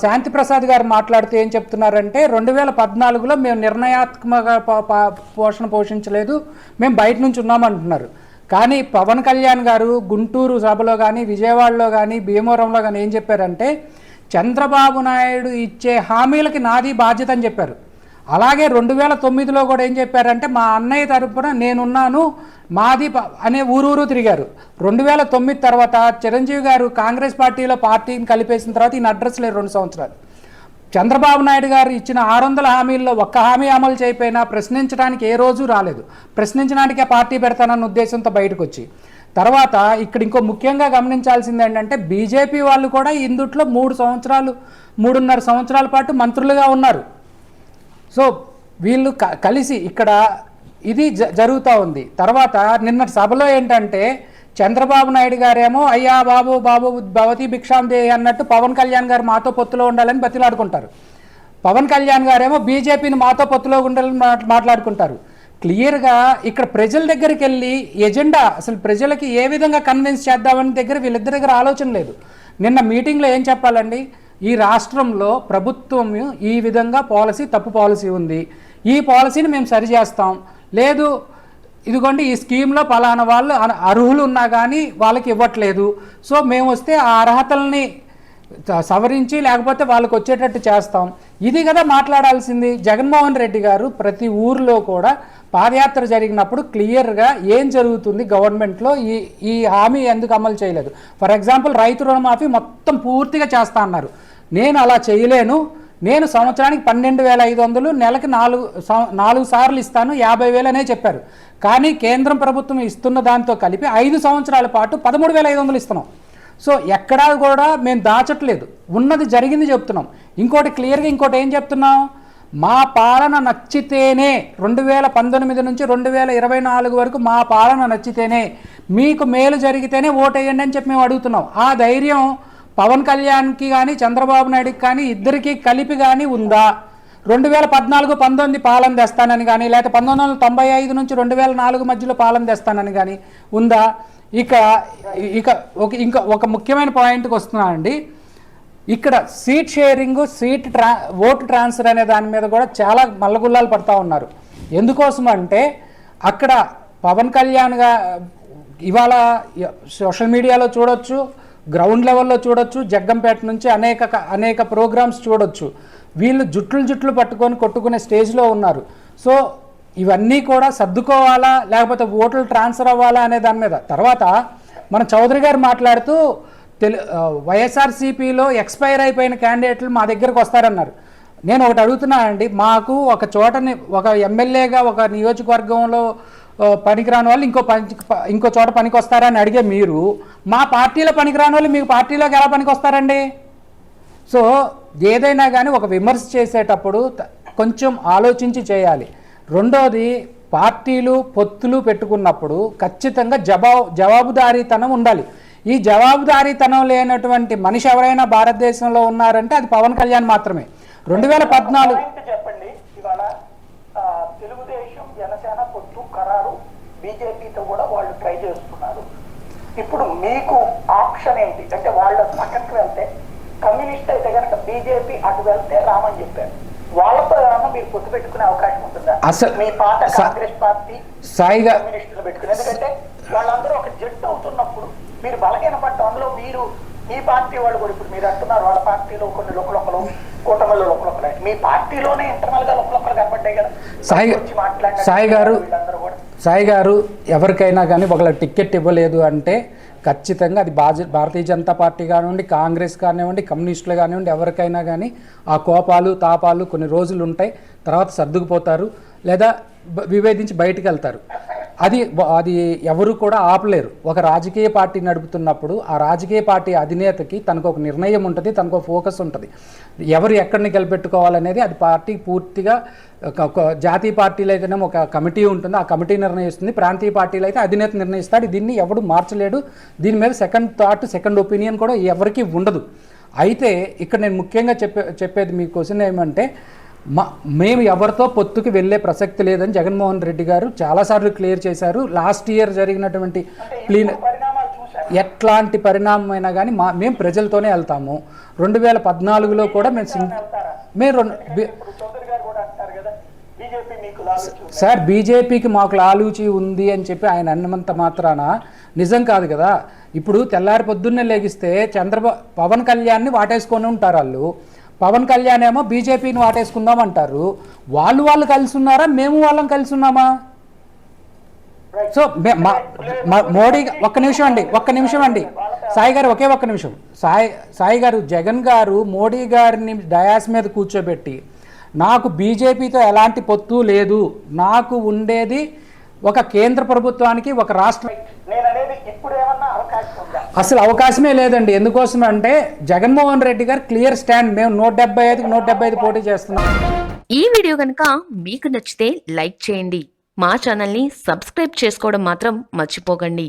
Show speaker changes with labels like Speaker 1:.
Speaker 1: శాంతి ప్రసాద్ గారు మాట్లాడుతూ ఏం చెప్తున్నారంటే రెండు వేల పద్నాలుగులో మేము నిర్ణయాత్మక పా- పోషణ పోషించలేదు మేము బయట నుంచి ఉన్నామంటున్నారు. కానీ పవన్ కళ్యాణ్ గారు గుంటూరు సభలో కానీ విజయవాడలో కానీ భీమవరంలో కానీ ఏం చెప్పారంటే చంద్రబాబు నాయుడు ఇచ్చే హామీలకి నాది బాధ్యత అని చెప్పారు. అలాగే రెండు వేల తొమ్మిదిలో కూడా ఏం చెప్పారంటే మా అన్నయ్య తరపున నేనున్నాను మాది అనే ఊరూరు తిరిగారు. రెండు వేల తొమ్మిది తర్వాత చిరంజీవి గారు కాంగ్రెస్ పార్టీలో పార్టీని కలిపేసిన తర్వాత ఈయన అడ్రస్ లేదు రెండు సంవత్సరాలు. చంద్రబాబు నాయుడు గారు ఇచ్చిన ఆరు వందల హామీల్లో ఒక్క హామీ అమలు చేయకపోయినా ప్రశ్నించడానికి ఏ రోజు రాలేదు. ప్రశ్నించడానికే పార్టీ పెడతానన్న ఉద్దేశంతో బయటకు వచ్చి తర్వాత ఇక్కడ ఇంకో ముఖ్యంగా గమనించాల్సింది ఏంటంటే బీజేపీ వాళ్ళు కూడా ఇందుట్లో మూడు సంవత్సరాలు మూడున్నర సంవత్సరాల పాటు మంత్రులుగా ఉన్నారు. సో వీళ్ళు క- కలిసి ఇక్కడ ఇది జ జరుగుతూ ఉంది. తర్వాత నిన్న సభలో ఏంటంటే చంద్రబాబు నాయుడు గారేమో అయ్యా బాబు బాబు భవతి భిక్షాందే అన్నట్టు పవన్ కళ్యాణ్ గారు మాతో పొత్తులో ఉండాలని బతిలాడుకుంటారు. పవన్ కళ్యాణ్ గారేమో బీజేపీని మాతో పొత్తులో ఉండాలని మాట్లాడుకుంటారు. క్లియర్గా ఇక్కడ ప్రజల దగ్గరికి వెళ్ళి ఎజెండా అసలు ప్రజలకి ఏ విధంగా కన్విన్స్ చేద్దామని దగ్గర వీళ్ళిద్దరి దగ్గర ఆలోచన లేదు. నిన్న మీటింగ్లో ఏం చెప్పాలండి? ఈ రాష్ట్రంలో ప్రభుత్వం ఈ విధంగా పాలసీ తప్పు పాలసీ ఉంది. ఈ పాలసీని మేము సరిచేస్తాం లేదు ఇదిగోండి ఈ స్కీమ్లో పలానా వాళ్ళు అన- అర్హులు ఉన్నా కానీ వాళ్ళకి ఇవ్వట్లేదు. సో మేము వస్తే ఆ అర్హతల్ని సవరించి లేకపోతే వాళ్ళకి వచ్చేటట్టు చేస్తాం. ఇది కదా మాట్లాడాల్సింది. జగన్మోహన్ రెడ్డి గారు ప్రతి ఊర్లో కూడా పాదయాత్ర జరిగినప్పుడు క్లియర్గా ఏం జరుగుతుంది గవర్నమెంట్లో ఈ ఈ హామీ ఎందుకు అమలు చేయలేదు. ఫర్ ఎగ్జాంపుల్ రైతు రుణమాఫీ మొత్తం పూర్తిగా చేస్తా అన్నారు. నేను అలా చేయలేను. నేను సంవత్సరానికి పన్నెండు వేల ఐదు వందలు నెలకి నాలుగు నాలుగు సార్లు ఇస్తాను యాభై వేలనే చెప్పారు. కానీ కేంద్రం ప్రభుత్వం ఇస్తున్న దాంతో కలిపి ఐదు సంవత్సరాల పాటు పదమూడు వేల ఐదు వందలు ఇస్తున్నాం. సో ఎక్కడా కూడా మేము దాచట్లేదు. ఉన్నది జరిగింది చెప్తున్నాం. ఇంకోటి క్లియర్గా ఇంకోటి ఏం చెప్తున్నాం? మా పాలన నచ్చితేనే రెండు వేల పంతొమ్మిది నుంచి రెండు వేల ఇరవై నాలుగు వరకు మా పాలన నచ్చితేనే మీకు మేలు జరిగితేనే ఓటేయండి అని చెప్పి మేము అడుగుతున్నాం. ఆ ధైర్యం పవన్ కళ్యాణ్కి కానీ చంద్రబాబు నాయుడుకి కానీ ఇద్దరికి కలిపి కానీ ఉందా? రెండు వేల పద్నాలుగు పంతొమ్మిది పాలన తెస్తానని కానీ లేకపోతే పంతొమ్మిది వందల తొంభై ఐదు నుంచి రెండు వేల నాలుగు మధ్యలో పాలన తెస్తానని కానీ ఉందా? ఇక ఇక ఒక ఇంకా ఒక ముఖ్యమైన పాయింట్కి వస్తున్నానండి ఇక్కడ సీట్ షేరింగ్ సీట్ ట్రా ఓటు ట్రాన్స్ఫర్ అనే దాని మీద కూడా చాలా మల్లగుల్లాలు పడతా ఉన్నారు. ఎందుకోసం అంటే అక్కడ పవన్ కళ్యాణ్గా ఇవాళ సోషల్ మీడియాలో చూడొచ్చు గ్రౌండ్ లెవెల్లో చూడొచ్చు జగ్గంపేట నుంచి అనేక అనేక ప్రోగ్రామ్స్ చూడొచ్చు. వీళ్ళు జుట్లు జుట్లు పట్టుకొని కొట్టుకునే స్టేజ్లో ఉన్నారు. సో ఇవన్నీ కూడా సర్దుకోవాలా లేకపోతే ఓట్లు ట్రాన్స్ఫర్ అవ్వాలా అనే దాని మీద. తర్వాత మన చౌదరి గారు మాట్లాడుతూ తెలు వైఎస్ఆర్సీపీలో ఎక్స్పైర్ అయిపోయిన క్యాండిడేట్లు మా దగ్గరకు వస్తారన్నారు. నేను ఒకటి అడుగుతున్నానండి మాకు ఒక చోటని ఒక ఎమ్మెల్యేగా ఒక నియోజకవర్గంలో పనికిరాని వాళ్ళు ఇంకో పని ఇంకో చోట పనికి వస్తారని అడిగే మీరు మా పార్టీలో పనికిరాని వాళ్ళు మీకు పార్టీలోకి ఎలా పనికి వస్తారండి సో ఏదైనా కానీ ఒక విమర్శ చేసేటప్పుడు కొంచెం ఆలోచించి చేయాలి. రెండోది పార్టీలు పొత్తులు పెట్టుకున్నప్పుడు ఖచ్చితంగా జబా జవాబుదారీతనం ఉండాలి. ఈ జవాబుదారీతనం లేనటువంటి మనిషి ఎవరైనా భారతదేశంలో ఉన్నారంటే అది పవన్ కళ్యాణ్ మాత్రమే. రెండు వేల పద్నాలుగు
Speaker 2: చెప్పండి. ఇవాళ తెలుగుదేశం ఖరారు బీజేపీతో కూడా వాళ్ళు ట్రై చేస్తున్నారు. ఇప్పుడు మీకు ఆప్షన్ ఏంటి? అంటే వాళ్ళ పక్కకి వెళ్తే కమ్యూనిస్ట్ అయితే కనుక బీజేపీ అటు వెళ్తే రామని చెప్పారు. వాళ్ళతో ఏమన్నా మీరు పొత్తు పెట్టుకునే అవకాశం ఉంటుందా?
Speaker 1: అసలు-
Speaker 2: మీ పాత కాంగ్రెస్ పార్టీ
Speaker 1: సాయిగా
Speaker 2: కమ్యూనిస్టులు పెట్టుకుని ఎందుకంటే వాళ్ళందరూ ఒక జట్టు అవుతున్నప్పుడు మీరు బలహీన మీరు మీ పార్టీ వాళ్ళు కూడా ఇప్పుడు మీరు అంటున్నారు వాళ్ళ పార్టీలో కొన్ని లోకలొకలు కూటమిలో లోకలొకలు మీ పార్టీలోనే ఇంటర్నల్గా లోకలొకలు కనబడ్డాయి కదా.
Speaker 1: సాయి- సాయి గారు సాయి గారు ఎవరికైనా కానీ ఒకళ్ళ టికెట్ ఇవ్వలేదు అంటే ఖచ్చితంగా అది బాజ భారతీయ జనతా పార్టీ కానివ్వండి కాంగ్రెస్ కానివ్వండి కమ్యూనిస్టులు కానివ్వండి ఎవరికైనా కానీ ఆ కోపాలు తాపాలు కొన్ని రోజులు ఉంటాయి తర్వాత సర్దుకుపోతారు లేదా విభేదించి బయటికి వెళ్తారు. అది అది ఎవరు కూడా ఆపలేరు. ఒక రాజకీయ పార్టీ నడుపుతున్నప్పుడు ఆ రాజకీయ పార్టీ అధినేతకి తనకు ఒక నిర్ణయం ఉంటుంది తనకు ఒక ఫోకస్ ఉంటుంది. ఎవరు ఎక్కడిని గెలిపెట్టుకోవాలనేది అది పార్టీ పూర్తిగా జాతీయ పార్టీలో అయితేనేమో ఒక కమిటీ ఉంటుంది ఆ కమిటీ నిర్ణయిస్తుంది. ప్రాంతీయ పార్టీలు అయితే అధినేత నిర్ణయిస్తాడు. దీన్ని ఎవడు మార్చలేడు. దీని మీద సెకండ్ థాట్ సెకండ్ ఒపీనియన్ కూడా ఎవరికీ ఉండదు. అయితే ఇక్కడ నేను ముఖ్యంగా చెప్పే చెప్పేది మీ క్వశ్చన్ ఏమంటే మా మేము ఎవరితో పొత్తుకి వెళ్ళే ప్రసక్తి లేదని జగన్మోహన్ రెడ్డి గారు చాలాసార్లు క్లియర్ చేశారు. లాస్ట్ ఇయర్ జరిగినటువంటి
Speaker 2: చూశాక
Speaker 1: ఎట్లాంటి పరిణామమైనా కానీ మా మేము ప్రజలతోనే వెళ్తాము. రెండు వేల పద్నాలుగులో కూడా మేము మేము రెండు సార్ బీజేపీకి మాకు లాలూచి ఉంది అని చెప్పి ఆయన అన్నంత మాత్రాన నిజం కాదు కదా. ఇప్పుడు తెల్లారి పొద్దున్నే లేగిస్తే చంద్రబాబు పవన్ కళ్యాణ్ని వాటేసుకొని ఉంటారు వాళ్ళు. పవన్ కళ్యాణ్ ఏమో బీజేపీని వాటేసుకుందాం అంటారు వాళ్ళు వాళ్ళు కలిసి ఉన్నారా? మేము వాళ్ళం కలిసి ఉన్నామా? సో మోడీ ఒక్క నిమిషం అండి ఒక్క నిమిషం అండి. సాయి గారు ఒకే ఒక్క నిమిషం. సాయి సాయి గారు జగన్ గారు మోడీ గారిని డయాస్ మీద కూర్చోబెట్టి నాకు బీజేపీతో ఎలాంటి పొత్తు లేదు. నాకు ఉండేది ఒక కేంద్ర ప్రభుత్వానికి ఒక రాష్ట్ర అసలు అవకాశమే లేదండి. ఎందుకోసం అంటే జగన్మోహన్ రెడ్డి గారు క్లియర్ స్టాండ్. మేము నూట డెబ్బై ఐదుకి నూట డెబ్బై ఐదు పోటీ చేస్తున్నాం.
Speaker 3: ఈ వీడియో కనుక మీకు నచ్చితే లైక్ చేయండి. మా ఛానల్ని సబ్స్క్రైబ్ చేసుకోవడం మాత్రం మర్చిపోకండి.